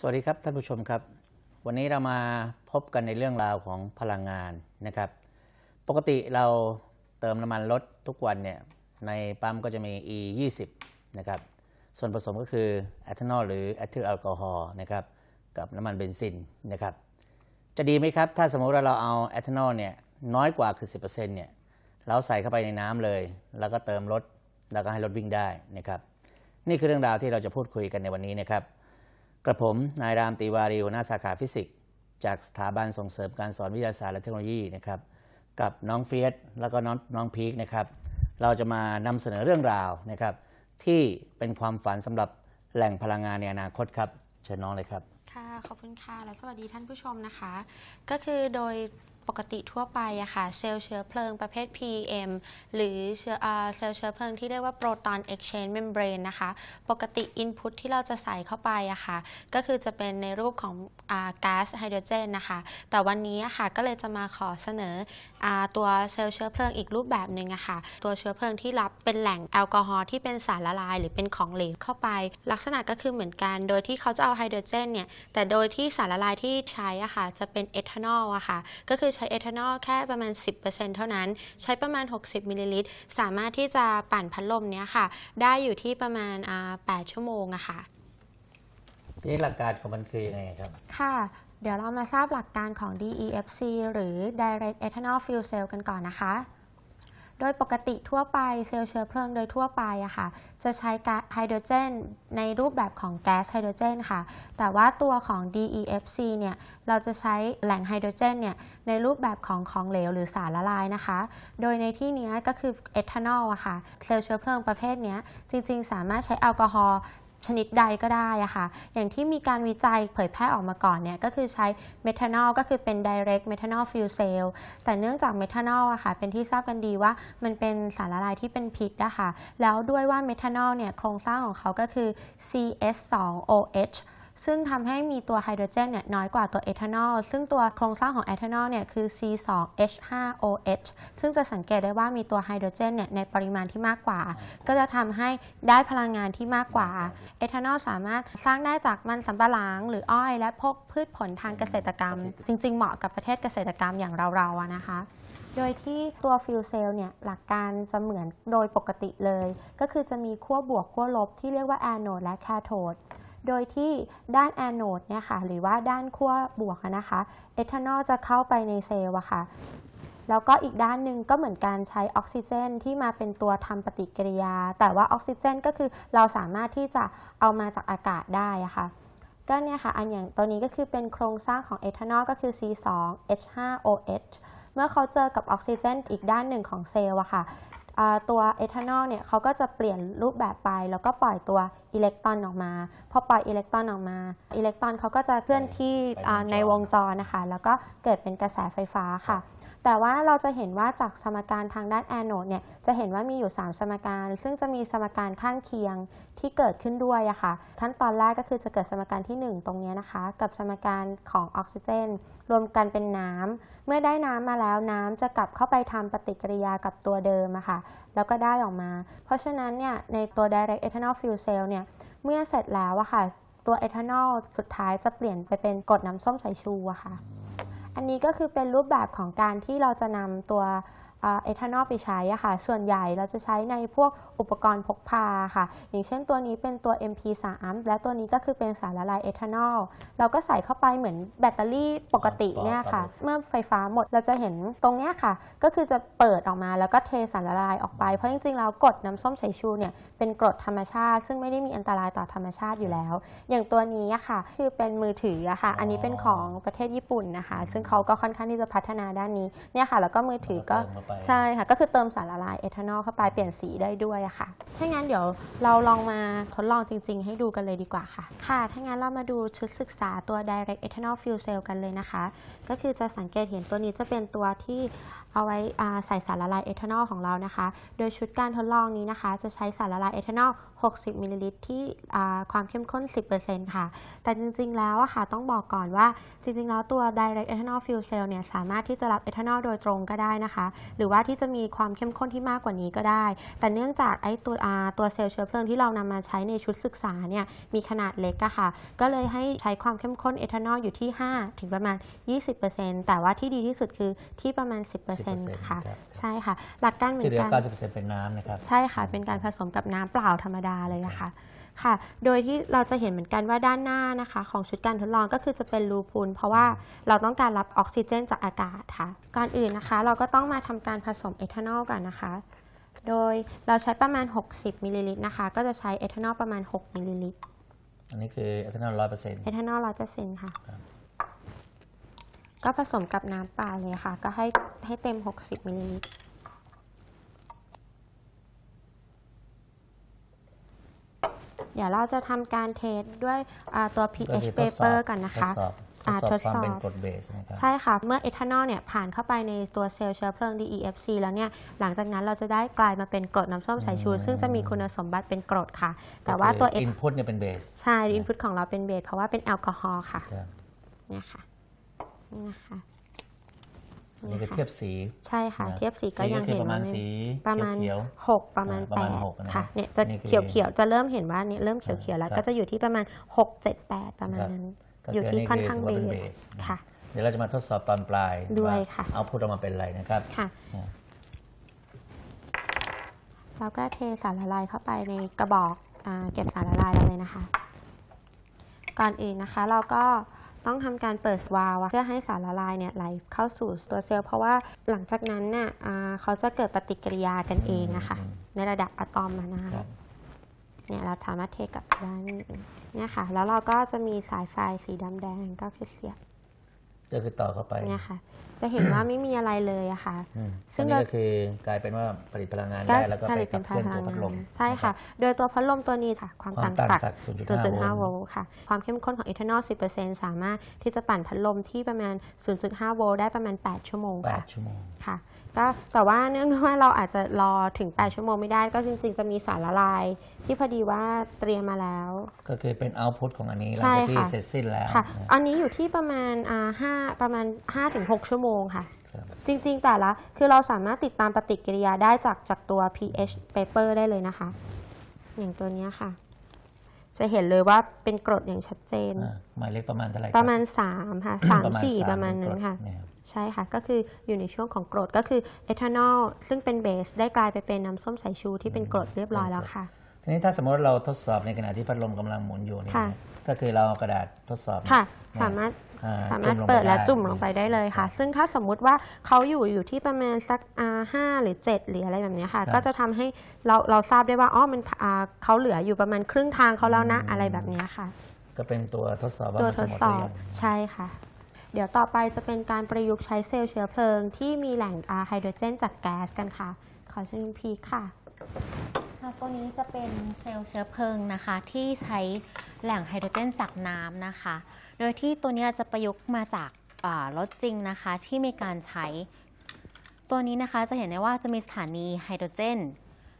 สวัสดีครับท่านผู้ชมครับ วันนี้เรามาพบกันในเรื่องราวของพลังงานนะครับ ปกติเราเติมน้ำมันรถทุกวันเนี่ยในปั๊มก็จะมี E 20นะครับส่วนผสมก็คือแอทานอลหรือแอทิลแอลกอฮอล์นะครับกับน้ำมันเบนซินนะครับจะดีไหมครับถ้าสมมติว่าเราเอาแอทานอลเนี่ยน้อยกว่าคือ 10%เนี่ยเราใส่เข้าไปในน้ำเลย แล้วก็เติมรถแล้วก็ให้รถวิ่งได้นะครับนี่คือเรื่องราวที่เราจะพูดคุยกันในวันนี้นะครับ กระผม นายรามตีวารีหัวหน้าสาขาฟิสิกส์จากสถาบันส่งเสริมการสอนวิทยาศาสตร์และเทคโนโลยีนะครับ กับน้องเฟียสแล้วก็น้องน้องพีคนะครับ เราจะมานำเสนอเรื่องราวนะครับ ที่เป็นความฝันสำหรับแหล่งพลังงานในอนาคตครับ เชิญน้องเลยครับ ค่ะ ขอบคุณค่ะ และสวัสดีท่านผู้ชมนะคะ ก็คือโดย ปกติทั่วไปอะค่ะเซลล์เชื้อเพลิงประเภท PM หรือเชื้อเซลล์เชื้อเพลิงที่เรียกว่า Proton Exchange Membrane นะคะ ปกติ Input ที่เราจะใส่เข้าไปอะค่ะ ก็คือจะเป็นในรูปของก๊าซไฮโดรเจนนะคะ แต่วันนี้อะค่ะก็เลยจะมาขอเสนออตัวเซลล์เชื้อเพลิงอีกรูปแบบหนึ่งอะค่ะ ตัวเชื้อเพลิงที่รับเป็นแหล่งแอลกอฮอล์ที่เป็นสารละลาย หรือเป็นของเหลวเข้าไป ลักษณะก็คือเหมือนกัน โดยที่เขาจะเอาไฮโดรเจนเนี่ยแต่โดยที่สารละลายที่ใช้อะค่ะจะเป็นเอทานอลอะค่ะก็คือใช้เอทานอลแค่ประมาณ 10%เท่านั้น ใช้ประมาณ 60มิลลิลิตรสามารถที่จะปั่นพัดลมเนี้ยค่ะ ได้อยู่ที่ประมาณอ่า8ชั่วโมงอะค่ะนี่หลักการของมันคือยังไงครับ ค่ะ เดี๋ยวเรามาทราบหลักการของ DEFC หรือ Direct Ethanol Fuel Cell กันก่อนนะคะ โดยปกติทั่วไปเซลล์เชื้อเพลิงโดยทั่วไปอะค่ะ จะใช้ก๊าซไฮโดรเจน ในรูปแบบของแก๊สไฮโดรเจนค่ะ แต่ว่าตัวของ DEFC เนี่ย เราจะใช้แหล่งไฮโดรเจนเนี่ย ในรูปแบบของของเหลวหรือสารละลายนะคะ โดยในที่นี้ก็คือเอทานอลอะค่ะ เซลล์เชื้อเพลิงประเภทนี้จริงๆ สามารถใช้แอลกอฮอล์ ชนิดใดก็ได้อะค่ะ อย่างที่มีการวิจัยเผยแพร่ออกมาก่อนเนี่ยก็คือใช้เมทานอลก็คือเป็น direct methanol fuel cell แต่เนื่องจากเมทานอลอะค่ะเป็นที่ทราบกันดีว่ามันเป็นสารละลายที่เป็นพิษนะคะแล้วด้วยว่าเมทานอลเนี่ยโครงสร้างของเขาก็คือ CS2OH ซึ่งทำให้มีตัวไฮโดรเจนเนี่ยน้อยกว่าตัวเอทานอล ซึ่งตัวโครงสร้างของเอทานอลเนี่ยคือ C2H5OH ซึ่งจะสังเกตได้ว่ามีตัวไฮโดรเจนเนี่ยในปริมาณที่มากกว่า ก็จะทำให้ได้พลังงานที่มากกว่า เอทานอลสามารถสร้างได้จากมันสำปะหลังหรืออ้อยและพวกพืชผลทางเกษตรกรรม จริง ๆ เหมาะกับประเทศเกษตรกรรมอย่างเราๆอะนะคะ โดยที่ตัวฟิวเซลเนี่ยหลักการจะเหมือนโดยปกติเลย ก็คือจะมีขั้วบวกขั้วลบที่เรียกว่าแอนโนดและแคโทด โดยที่ด้านแอนโนดเนี่ยค่ะหรือว่าด้านขั้วบวกนะคะเอทานอลจะเข้าไปในเซลล์อะค่ะแล้วก็อีกด้านหนึ่งก็เหมือนการใช้ออกซิเจนที่มาเป็นตัวทำปฏิกิริยา แต่ว่าออกซิเจนก็คือเราสามารถที่จะเอามาจากอากาศได้อะค่ะก็เนี่ยค่ะอันอย่างตัวนี้ก็คือเป็นโครงสร้างของเอทานอลก็คือ C2H5OH เมื่อเขาเจอกับออกซิเจนอีกด้านหนึ่งของเซลล์อะค่ะอ่า ตัวเอทานอลเนี่ยเขาก็จะเปลี่ยนรูปแบบไป แล้วก็ปล่อยตัวอิเล็กตรอนออกมาพอปล่อยอิเล็กตรอนออกมาอิเล็กตรอนเขาก็จะเคลื่อนที่อ่าในวงจรนะคะ แล้วก็เกิดเป็นกระแสไฟฟ้าค่ะแต่ว่าเราจะเห็นว่าจากสมการทางด้านแอนโนดเนี่ยจะเห็นว่ามีอยู่ 3 สมการ ซึ่งจะมีสมการข้างเคียงที่เกิดขึ้นด้วยอะค่ะขั้นตอนแรกก็คือจะเกิดสมการที่ 1 ตรงเนี้ยนะคะ กับสมการของออกซิเจน รวมกันเป็นน้ำเมื่อได้น้ำมาแล้วน้ำจะกลับเข้าไปทำปฏิกิริยากับตัวเดิมอะค่ะแล้วก็ได้ออกมา เพราะฉะนั้นเนี่ยในตัว direct ethanol fuel cell เนี่ยเมื่อเสร็จแล้วอะค่ะ ตัวเอทานอลสุดท้ายจะเปลี่ยนไปเป็นกรดน้ำส้มสายชูอะค่ะ อันนี้ก็คือเป็นรูปแบบของการที่เราจะนำตัว เอทานอลไปใช้อะค่ะ ส่วนใหญ่เราจะใช้ในพวกอุปกรณ์พกพาค่ะ อย่างเช่นตัวนี้เป็นตัว MP3 และตัวนี้ก็คือเป็นสารละลายเอทานอล เราก็ใส่เข้าไปเหมือนแบตเตอรี่ปกติเนี่ยค่ะ เมื่อไฟฟ้าหมดเราจะเห็นตรงเนี้ยค่ะ ก็คือจะเปิดออกมาแล้วก็เทสารละลายออกไป เพราะจริงๆ แล้วกรดน้ำส้มสายชูเนี่ยเป็นกรดธรรมชาติ ซึ่งไม่ได้มีอันตรายต่อธรรมชาติอยู่แล้ว อย่างตัวนี้อะค่ะ คือเป็นมือถืออะค่ะ อันนี้เป็นของประเทศญี่ปุ่นนะคะ ซึ่งเขาก็ค่อนข้างที่จะพัฒนาด้านนี้ เนี่ยค่ะ แล้วก็มือถือก็เติมเข้าไป ใช่ค่ะ ก็คือเติมสารละลายเอทานอลเข้าไปเปลี่ยนสีได้ด้วยค่ะ ถ้างั้นเดี๋ยวเราลองมาทดลองจริง ๆ ให้ดูกันเลยดีกว่าค่ะ ค่ะ ถ้างั้นเรามาดูชุดศึกษาตัว direct ethanol fuel cell กันเลยนะคะ ก็คือจะสังเกตเห็นตัวนี้จะเป็นตัวที่ เอาไว้ใส่สารละลายเอทานอลของเรานะคะ โดยชุดการทดลองนี้นะคะ จะใช้สารละลายเอทานอล 60 มิลลิลิตรที่ความเข้มข้น 10%ค่ะ แต่จริงๆแล้วะค่ะต้องบอกก่อนว่าจริงๆแล้วตัว direct ethanol fuel cell เนี่ยสามารถที่จะรับเอทานอลโดยตรงก็ได้นะคะ หรือว่าที่จะมีความเข้มข้นที่มากกว่านี้ก็ได้ แต่เนื่องจากไอ้ตัวตัวเซลล์เชื้อเพลิงที่เรานำมาใช้ในชุดศึกษาเนี่ยมีขนาดเล็กอะค่ะ ก็เลยให้ใช้ความเข้มข้นเอทานอลอยู่ที่ 5 ถึงประมาณ 20%แต่ว่าที่ดีที่สุดคือที่ประมาณ 10%ค่ะครับใช่ค่ะ หลักการเหมือที่นเหลือกัน90%เป็นน้ำนะครับ ใช่ค่ะ เป็นการผสมกับน้ำเปล่าธรรมดาเลยอะค่ะค่ะ โดยที่เราจะเห็นเหมือนกันว่าด้านหน้านะคะ ของชุดการทดลองก็คือจะเป็นรูพูน เพราะว่าเราต้องการรับออกซิเจนจากอากาศค่ะ ก่อนอื่นนะคะ เราก็ต้องมาทำการผสมเอทานอลกันนะคะ โดยเราใช้ประมาณ 60มิลลิลิตรนะคะ ก็จะใช้เอทานอลประมาณ 6มิลลิลิตร อันนี้คือเอทานอลร้อยเปอร์เซ็นต์เอทานอลร้อยเปอร์เซ็นต์ค่ะครับ ก็ผสมกับน้ำเปล่าเลยค่ะ ก็ให้ให้เต็ม 60มิลลิลิตรเดี๋ยวเราจะทำการเทสด้วยอ่าตัวก็ pH คือทดสอบ paper กันนะคะทดสอบทอ่าดสอบความทดสอบเป็นกรดเบสนะครับใช่ค่ะ เมื่อเอทานอลเนี่ยผ่านเข้าไปในตัวเซลล์เชื้อเพลิง DEFC แล้วเนี่ยหลังจากนั้นเราจะได้กลายมาเป็นกรดน้ำส้มสายชูอืมซึ่งจะมีคุณสมบัติเป็นกรดค่ะ แต่ว่าตัวเออินพุตเนี่ยเป็นเบสใช่อินพุตของเราเป็นเบสเพราะว่าเป็นแอลกอฮอล์ค่ะครับเนี่ยค่ะ นี่นะคะอันนี้ก็เทียบสี ใช่ค่ะนะเทียบสีก็สียังคือเห็นประมาณว่าสีประมาณเขียวหกประมาณประแปมาณดหกนะครับค่ะเนี่ยจะนี่คือเขียวเขียวๆจะเริ่มเห็นว่าเนี่ยเริ่มเขียวเขียวๆแล้วครับก็จะอยู่ที่ประมาณหกเจ็ดแปดประมาณครับนั้นๆก็อยู่ที่ค่อนข้างถืว่เบเป็นสค่ะ เดี๋ยวเราจะมาทดสอบตอนปลายด้วยค่ะ เอาพุทออกมาเป็นอะไรนะครับค่ะอ่าแล้วก็เทสารละลายเข้าไปในกระบอกอาเก็บสารละลายเราเลยนะคะ ก่อนอื่นนะคะ เราก็ ต้องทำการเปิดวาล์วเพื่อให้สารละลายเนี่ยไหลเข้าสู่ตัวเซลล์เพราะว่าหลังจากนั้นน่ะอ่าเขาจะเกิดปฏิกิริยากันเองอะค่ะ ในระดับอะตอมอะนะคะครับเนี่ยเราสามารถเทกลับด้านนี้เนี่ยค่ะ แล้วเราก็จะมีสายไฟสีดำแดงก็คือเสียบ ก็คือต่อเข้าไปเนี่ยค่ะ จะเห็นว่าไม่มีอะไรเลยอะค่ะอืมซึ่ซึ่งงนี่เราก็คือกลายเป็นว่าผลิตพลังงานก็ได้แล้วก็ผไปลิตกัเป็บนเครื่องพตัวลังพัดลงานมใช่ค่ะ โดยตัวพัดลมตัวนี้ค่ะความความต่างต่างตัดสัก0.5 0.5โวโวลต์ลต์ค่ะ ความเข้มข้นของเอทานอล10%สามารถที่จะปั่นพัดลมที่ประมาณ 0.5โวลต์ได้ประมาณ 8 ชั่วโมงค่ะ8ชั่วโมงค่ะ ก็แต่ว่าเนื่องด้วยว่าเราอาจจะรอถึง 8 ชั่วโมงไม่ได้ ก็จริง ๆ จะมีสารละลาย ที่พอดีว่าเตรียมมาแล้ว ก็คือเป็นเอาพุตของอันนี้หลังใช่จากที่ค่ะเสร็จสิ้นแล้วค่ะนะอันนี้อยู่ที่ประมาณอ่าห้าประมาณ 5-6 ชั่วโมงค่ะครับจริงๆแต่ละคือเราสามารถติดตามปฏิกิริยาได้จากจากตัว pH paper ได้เลยนะคะ อย่างตัวเนี้ยค่ะ จะเห็นเลยว่าเป็นกรดอย่างชัดเจนอ่าหมายเลขประมาณเท่าไหร่คบประมาณ3ค่ะ3ประมาณ4ประมาณเป็นั้นกรดค่ะเนี่ยรับ ใช่ค่ะ ก็คืออยู่ในช่วงของกรดก็คือเอทานอลซึ่งเป็นเบสได้กลายไปเป็นน้ำส้มสายชูที่เป็นกรดเรียบร้อยแล้วค่ะ ทีนี้ถ้าสมมติเราทดสอบในขณะที่พัดลมกำลังหมุนอยู่เนี่ยค่ะก็คือเราเอากระดาษทดสอบเนี่ยค่ะเนี่ยสามารถอ่สามารถจุ่ลงเปิดและไจุ่มลงไปได้เลยค่ะ ซึ่งถ้าสมมุติว่าเขาอยู่อยู่ที่ประมาณสักอ่าห้าหรือ7หรืออะไรแบบเนี้ยค่ะ ก็จะทำให้เราเราทราบได้ว่าอ๋อมันอ่าเขาเหลืออยู่ประมาณครึ่งทางเขาแล้วนะอะไรแบบเนี้ยค่ะ ก็เป็นตัวทดสอบว่าตัวมันทจะดหมดสหอรืบยังใช่ค่ะเดี๋ยวต่อไปจะเป็นการประยุกต์ใช้เซลล์เชื้อเพลิง ที่มีแหล่งไฮโดรเจนจากแก๊สกันค่ะ ขอเชิญพีค่ะค่ะตัวนี้จะเป็นเซลล์เชื้อเพลิงนะคะ ที่ใช้แหล่งไฮโดรเจนจากน้ำนะคะ โดยที่ตัวนี้จะประยุกต์มาจากรถจริงนะคะที่มีการใช้ ตัวนี้นะคะจะเห็นได้ว่าจะมีสถานีไฮโดรเจน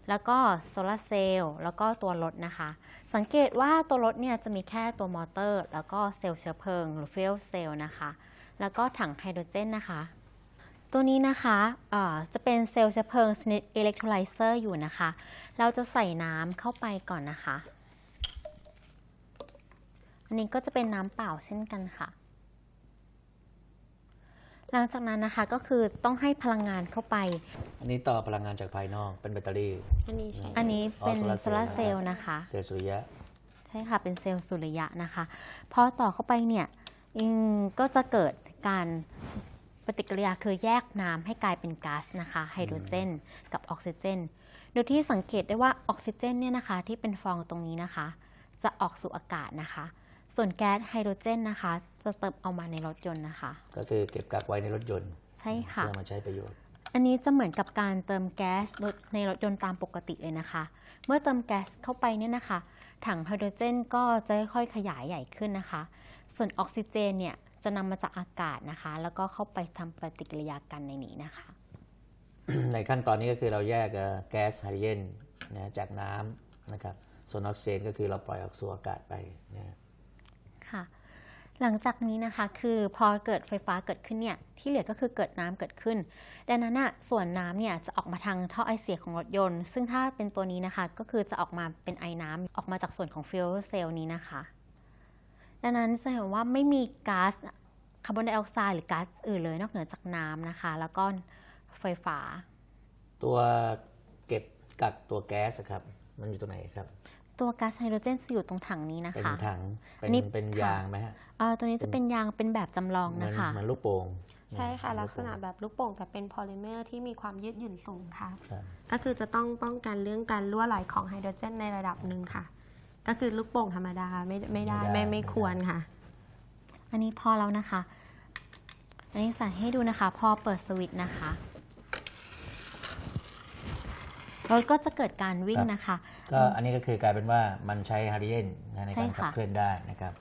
แล้วก็โซลาร์เซลล์แล้วก็ตัวรถนะคะ สังเกตว่าตัวรถเนี่ยจะมีแค่ตัวมอเตอร์ แล้วก็เซลล์เชื้อเพลิง หรือฟิวเซลล์นะคะ แล้วก็ถังไฮโดรเจนนะคะตัวนี้นะคะเอ่อจะเป็นเซลล์เชื้อเพลิงชนิดอิเล็กโทรไลเซอร์อยู่นะคะ เราจะใส่น้ำเข้าไปก่อนนะคะ อันนี้ก็จะเป็นน้ำเปล่าเช่นกันค่ะ หลังจากนั้นนะคะก็คือต้องให้พลังงานเข้าไป อันนี้ต่อพลังงานจากภายนอกเป็นแบตเตอรี่ อันนี้ใช่อันนี้เป็นอ๋อโซลาร์เซลล์นะคะ เซลล์สุริยะ ใช่ค่ะ เป็นเซลล์สุริยะนะคะพอต่อเข้าไปเนี่ยอืมก็จะเกิดการปฏิกิริยาคือแยกน้ำให้กลายเป็นก๊าซนะคะไฮโดรเจน กับออกซิเจน โดยที่สังเกตได้ว่าออกซิเจนเนี่ยนะคะที่เป็นฟองตรงนี้นะคะ จะออกสู่อากาศนะคะ ส่วนแก๊สไฮโดรเจนนะคะจะเติมเอามาในรถยนต์นะคะ ก็คือเก็บกักไว้ในรถยนต์ใช่ค่ะเพื่อมาใช้ประโยชน์ อันนี้จะเหมือนกับการเติมแก๊สรถในรถยนต์ตามปกติเลยนะคะ เมื่อเติมแก๊สเข้าไปเนี่ยนะคะ ถังไฮโดรเจนก็จะค่อยๆขยายใหญ่ขึ้นนะคะ ส่วนออกซิเจนเนี่ยจะนำมาจากอากาศนะคะ แล้วก็เข้าไปทำปฏิกิริยากันในนี้นะคะ ในขั้นตอนนี้ก็คือเราแยกเอ่อแก๊สไฮโดรเจนนะจากน้ำนะครับ ส่วนออกซิเจนก็คือเราปล่อยออกสู่อากาศไปนะฮะค่ะ หลังจากนี้นะคะ คือพอเกิดไฟฟ้าเกิดขึ้นเนี่ย ที่เหลือก็คือเกิดน้ำเกิดขึ้น ดังนั้นน่ะส่วนน้ำเนี่ยจะออกมาทางท่อไอเสียของรถยนต์ ซึ่งถ้าเป็นตัวนี้นะคะ ก็คือจะออกมาเป็นไอน้ำออกมาจากส่วนของฟิวเซลล์นี้นะคะ ดังนั้นจะเห็นว่าไม่มีก๊าซคาร์บอนไดออกไซด์หรือก๊าซอื่นเลยนอกเหนือจากน้ำนะคะ แล้วก็ไฟฟ้า ตัวเก็บกักตัวแก๊สครับ มันอยู่ตรงไหนครับ ตัวก๊าซไฮโดรเจนจะอยู่ตรงถังนี้นะเป็นคะถังเป็อันนนี้เป็นค่ะยางไหมฮะเอ่อตัวนี้จะเป็นยางเป็นแบบจำลองเหมืนะคะเหมือนลูกโป่งใช่ค่ะเหมืลัอนกษณะแบบลูกโป่งแต่เป็นโพลิเมอร์ที่มีความยืดหยุ่นสูงค่ะครับก็คือจะต้องป้องกันเรื่องการรั่วไหลของไฮโดรเจนในระดับหนึ่งค่ะ ก็คือลูกโป่งธรรมดาไม่ไม่ได้ไม่ได้ไม่ไม่ควรค่ะ อันนี้พอแล้วนะคะ อันนี้ใส่ให้ดูนะคะ พอเปิดสวิตช์นะคะ รถก็จะเกิดการวิ่งนะคะ ก็อันนี้ก็คือกลายเป็นว่ามันใช้ไฮโดรเจนนะในใช่การขับค่ะเคลื่อนได้นะครับ